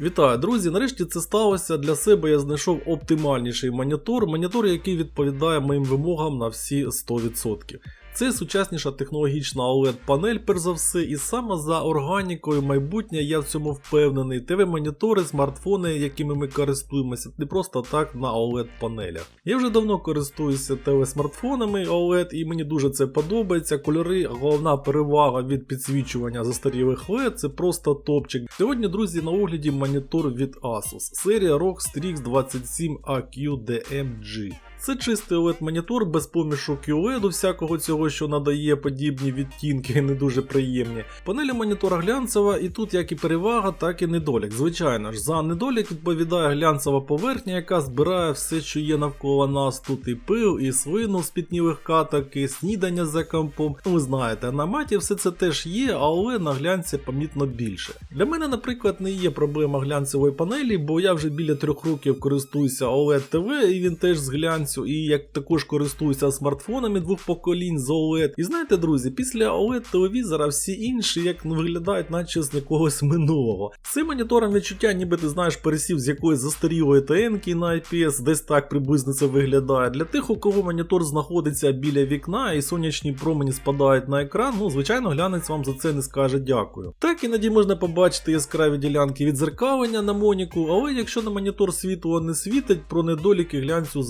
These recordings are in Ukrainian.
Вітаю, друзі! Нарешті це сталося. Для себе я знайшов оптимальніший монітор, монітор, який відповідає моїм вимогам на всі 100%. Це сучасніша технологічна OLED-панель, перш за все, і саме за органікою майбутнє я в цьому впевнений. ТВ-монітори, смартфони, якими ми користуємося, не просто так на OLED-панелях. Я вже давно користуюся ТВ-смартфонами OLED, і мені дуже це подобається. Кольори, головна перевага від підсвічування застарілих LED, це просто топчик. Сьогодні, друзі, на огляді монітор від Asus. Серія ROG Strix 27AQ-DMG. Це чистий OLED монітор без помішу QLED, всякого цього, що надає подібні відтінки, не дуже приємні. Панелі монітора глянцева, і тут як і перевага, так і недолік. Звичайно ж, за недолік відповідає глянцева поверхня, яка збирає все, що є навколо нас. Тут і пил, і свину з пітнілих каток, і снідання за компом. Ну ви знаєте, на маті все це теж є, але на глянці помітно більше. Для мене, наприклад, не є проблема глянцевої панелі, бо я вже біля трьох років користуюся OLED TV, і він теж з глянцю і як також користуюся смартфонами двох поколінь з OLED. І знаєте, друзі, після OLED телевізора всі інші як ну, виглядають, наче з якогось минулого. Цим монітором відчуття, ніби ти знаєш, пересів з якоїсь застарілої ТН на IPS, десь так приблизно це виглядає. Для тих, у кого монітор знаходиться біля вікна і сонячні промені спадають на екран, ну звичайно, глянець вам за це не скаже дякую. Так іноді можна побачити яскраві ділянки відзеркалення на моніку, але якщо на монітор світло не світить, про недоліки глянцю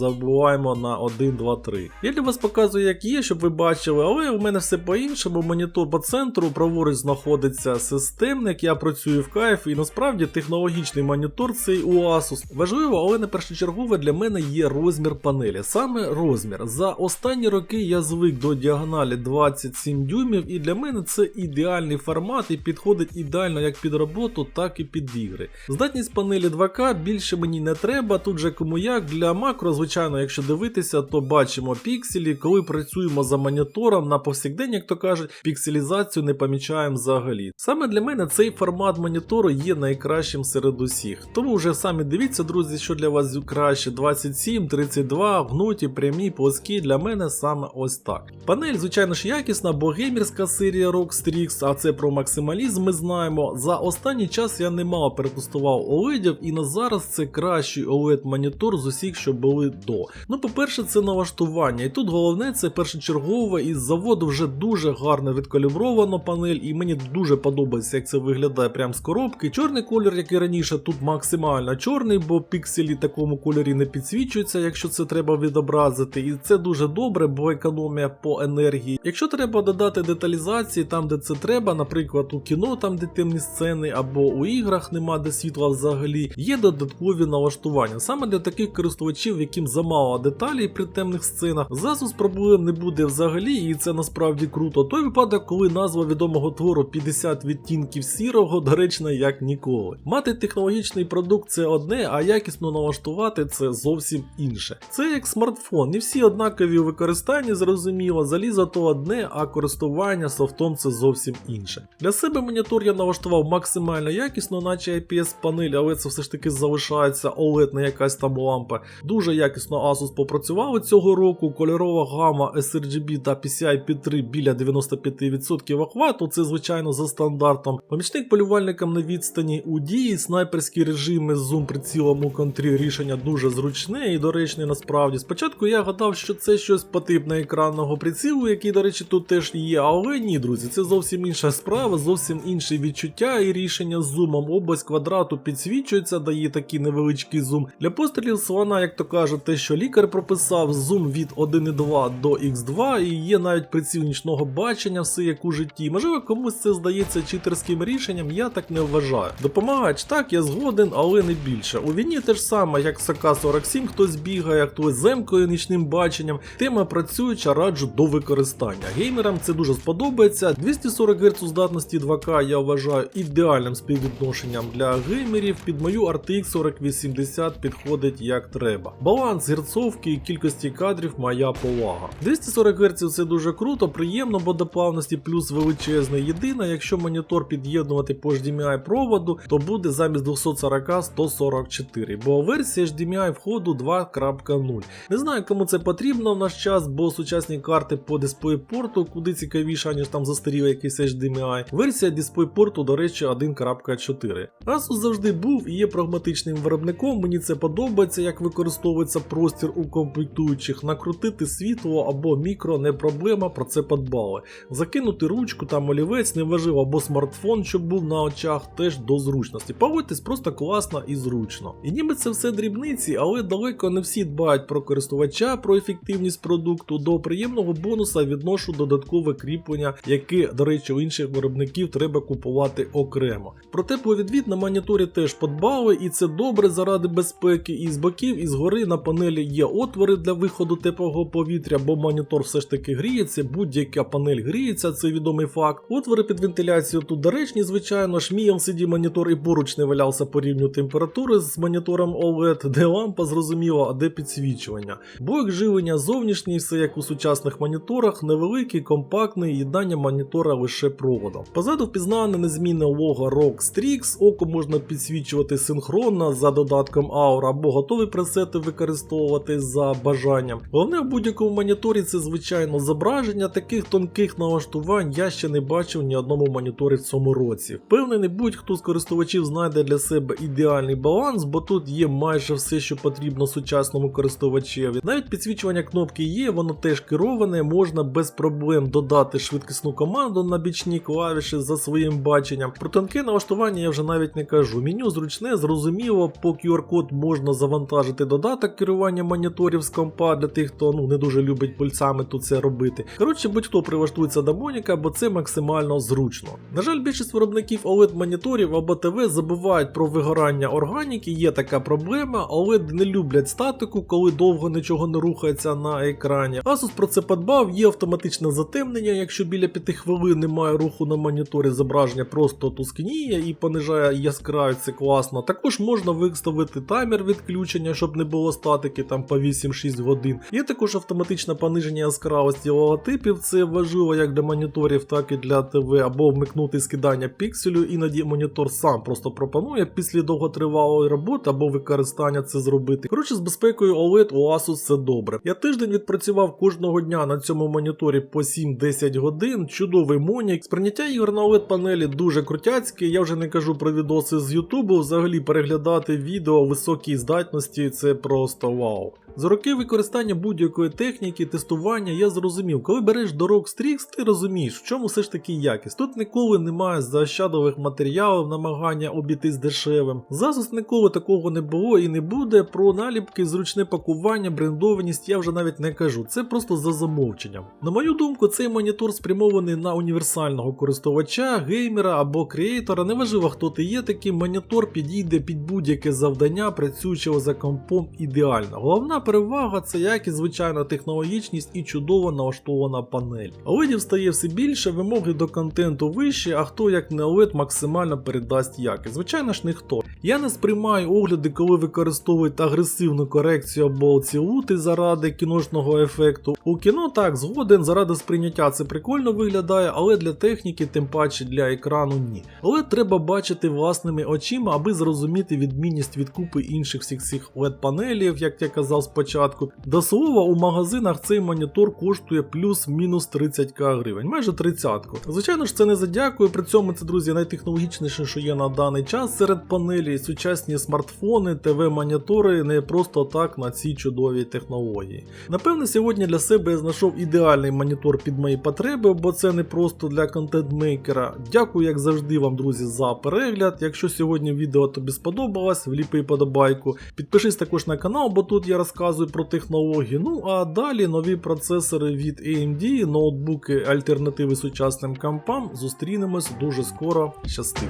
забуваємо на 1, 2, 3. Я для вас показую, як є, щоб ви бачили, але у мене все по-іншому. Монітор по центру, праворуч знаходиться системник, я працюю в кайф, і насправді технологічний монітор цей у Asus. Важливо, але не першочергове для мене є розмір панелі. Саме розмір. За останні роки я звик до діагоналі 27 дюймів, і для мене це ідеальний формат і підходить ідеально як під роботу, так і під ігри. Здатність панелі 2К більше мені не треба. Тут же кому як для макро, звичайно, якщо дивитися, то бачимо пікселі. Коли працюємо за монітором на повсякдень, як то кажуть, пікселізацію не помічаємо взагалі. Саме для мене цей формат монітору є найкращим серед усіх. Тому вже самі дивіться, друзі, що для вас краще 27, 32, гнуті, прямі, плоскі. Для мене саме ось так. Панель, звичайно ж, якісна, бо геймерська серія ROG Strix, а це про максималізм ми знаємо. За останній час я немало перетестував OLED, і на зараз це кращий OLED монітор з усіх, що були до. Ну, по-перше, це налаштування. І тут головне це першочергове, із заводу вже дуже гарно відкалібровано панель, і мені дуже подобається, як це виглядає прямо з коробки. Чорний колір, як і раніше, тут максимально чорний, бо пікселі такому кольорі не підсвічуються, якщо це треба відобразити. І це дуже добре, бо економія по енергії. Якщо треба додати деталізації там, де це треба, наприклад, у кіно, там де темні сцени, або у іграх нема де світла взагалі, є додаткові налаштування. Саме для таких користувачів, яким замало деталей при темних сценах, засус проблем не буде взагалі, і це насправді круто. Той випадок, коли назва відомого твору 50 відтінків сірого доречна як ніколи. Мати технологічний продукт це одне, а якісно налаштувати це зовсім інше. Це як смартфон, не всі однакові у використанні, зрозуміло, залізо то одне, а користування софтом це зовсім інше. Для себе монітор я налаштував максимально якісно, наче IPS панель, але це все ж таки залишається OLED не якась там лампа. Дуже якісно Asus попрацювали цього року. Кольорова гама sRGB та PCI P3 біля 95% охвату. Це звичайно за стандартом. Помічник полювальникам на відстані у дії, снайперські режими з зум прицілом у контрі рішення дуже зручне і доречне насправді. Спочатку я гадав, що це щось по типу екранного прицілу, який, до речі, тут теж є, але ні, друзі, це зовсім інша справа, зовсім інше відчуття і рішення з зумом. Область квадрату підсвічується, дає такий невеличкий зум. Для пострілів слона, як то кажуть, те, що лікар прописав, зум від 1,2 до X2, і є навіть приціл нічного бачення, все як у житті. Можливо, комусь це здається читерським рішенням, я так не вважаю. Допомагач, так, я згоден, але не більше. У війні те ж саме, як з АК-47 хтось бігає, хтось земкою нічним баченням. Тема працююча, раджу до використання. Геймерам це дуже сподобається. 240 Гц здатності 2К я вважаю ідеальним співвідношенням для геймерів. Під мою RTX 4080 підходить як треба. Баланс герцовий прорисовки і кількості кадрів моя повага. 240 Гц це дуже круто, приємно, бо до плавності плюс величезний. Єдине, якщо монітор під'єднувати по HDMI проводу, то буде замість 240 144, бо версія HDMI входу 2.0. Не знаю, кому це потрібно в наш час, бо сучасні карти по DisplayPort куди цікавіше, ніж там застарілий якийсь HDMI. Версія DisplayPort, до речі, 1.4. Asus завжди був і є прагматичним виробником. Мені це подобається, як використовується простір у комплектуючих. Накрутити світло або мікро не проблема, про це подбали. Закинути ручку там олівець, неважливо, або смартфон, щоб був на очах, теж до зручності. Погодьтесь, просто класно і зручно. І ніби це все дрібниці, але далеко не всі дбають про користувача, про ефективність продукту. До приємного бонуса відношу додаткове кріплення, яке, до речі, у інших виробників треба купувати окремо. Про тепловідвід на моніторі теж подбали, і це добре заради безпеки. І з боків, і згори на панелі є отвори для виходу теплого повітря, бо монітор все ж таки гріється, будь-яка панель гріється, це відомий факт. Отвори під вентиляцію тут доречні, звичайно ж, мій LCD монітор і поруч не валявся по рівню температури з монітором OLED, де лампа зрозуміло, а де підсвічування. Блок живлення зовнішній, все як у сучасних моніторах, невеликий, компактний, єднання монітора лише проводом. Позаду впізнане незмінне лого ROG Strix, око можна підсвічувати синхронно за додатком Aura або готові пресети використовувати за бажанням. Головне в будь-якому моніторі це звичайно зображення. Таких тонких налаштувань я ще не бачив ні одному моніторі в цьому році. Впевнений, будь-хто з користувачів знайде для себе ідеальний баланс, бо тут є майже все, що потрібно сучасному користувачеві. Навіть підсвічування кнопки є, воно теж кероване, можна без проблем додати швидкісну команду на бічні клавіші за своїм баченням. Про тонке налаштування я вже навіть не кажу. Меню зручне, зрозуміло, по QR-код можна завантажити додаток керування моніторів з компа для тих, хто ну не дуже любить пульсами тут це робити. Коротше, будь-хто прилаштується до Моніка, бо це максимально зручно. На жаль, більшість виробників OLED моніторів або ТВ забувають про вигорання органіки, є така проблема, OLED не люблять статику, коли довго нічого не рухається на екрані. Asus про це подбав, є автоматичне затемнення, якщо біля 5 хвилин немає руху на моніторі, зображення просто тускніє і понижає яскравість, це класно. Також можна виставити таймер відключення, щоб не було статики там по 8-6 годин. Є також автоматичне пониження яскравості логотипів, це важливо як для моніторів, так і для ТВ, або вмикнути скидання пікселю, іноді монітор сам просто пропонує після довготривалої роботи або використання це зробити. Коротше, з безпекою OLED у Asus все добре. Я тиждень відпрацював кожного дня на цьому моніторі по 7-10 годин. Чудовий монік. Сприйняття ігор на OLED панелі дуже крутяцьке. Я вже не кажу про відоси з Ютубу. Взагалі переглядати відео високій здатності це просто вау. За роки використання будь-якої техніки, тестування я зрозумів, коли береш до ROG Strix, ти розумієш, в чому все ж таки якість. Тут ніколи немає заощадових матеріалів, намагання обійтись дешевим. Засус ніколи такого не було і не буде. Про наліпки, зручне пакування, брендованість я вже навіть не кажу. Це просто за замовченням. На мою думку, цей монітор спрямований на універсального користувача, геймера або креатора. Неважливо, хто ти є, такий монітор підійде під будь-яке завдання, працюючого за компом ідеально. Головна перевага це якість, звичайна технологічність і чудово налаштована панель. Олидів стає все більше, вимоги до контенту вищі, а хто як не OLED максимально передасть якість. Звичайно ж ніхто. Я не сприймаю огляди, коли використовують агресивну корекцію або оцілути заради кіношного ефекту. У кіно так згоден, заради сприйняття це прикольно виглядає, але для техніки, тим паче для екрану ні. Але треба бачити власними очима, аби зрозуміти відмінність від купи інших всіх цих LED панелів, як я казав спочатку. До слова, у магазинах цей монітор коштує плюс-мінус 30к гривень, майже 30. Звичайно ж, це не задякує. При цьому це, друзі, найтехнологічніше, що є на даний час серед панелі, сучасні смартфони, ТВ-монітори не просто так на ці чудові технології. Напевне, сьогодні для себе я знайшов ідеальний монітор під мої потреби, бо це не просто для контент-мейкера. Дякую, як завжди, вам, друзі, за перегляд. Якщо сьогодні відео тобі сподобалось, вліпи подобайку. Підпишись також на канал, бо тут я розказую про технології. Ну а далі нові процесори від AMD, ноутбуки, альтернативи сучасним компам. Зустрінемось дуже скоро. Щасти!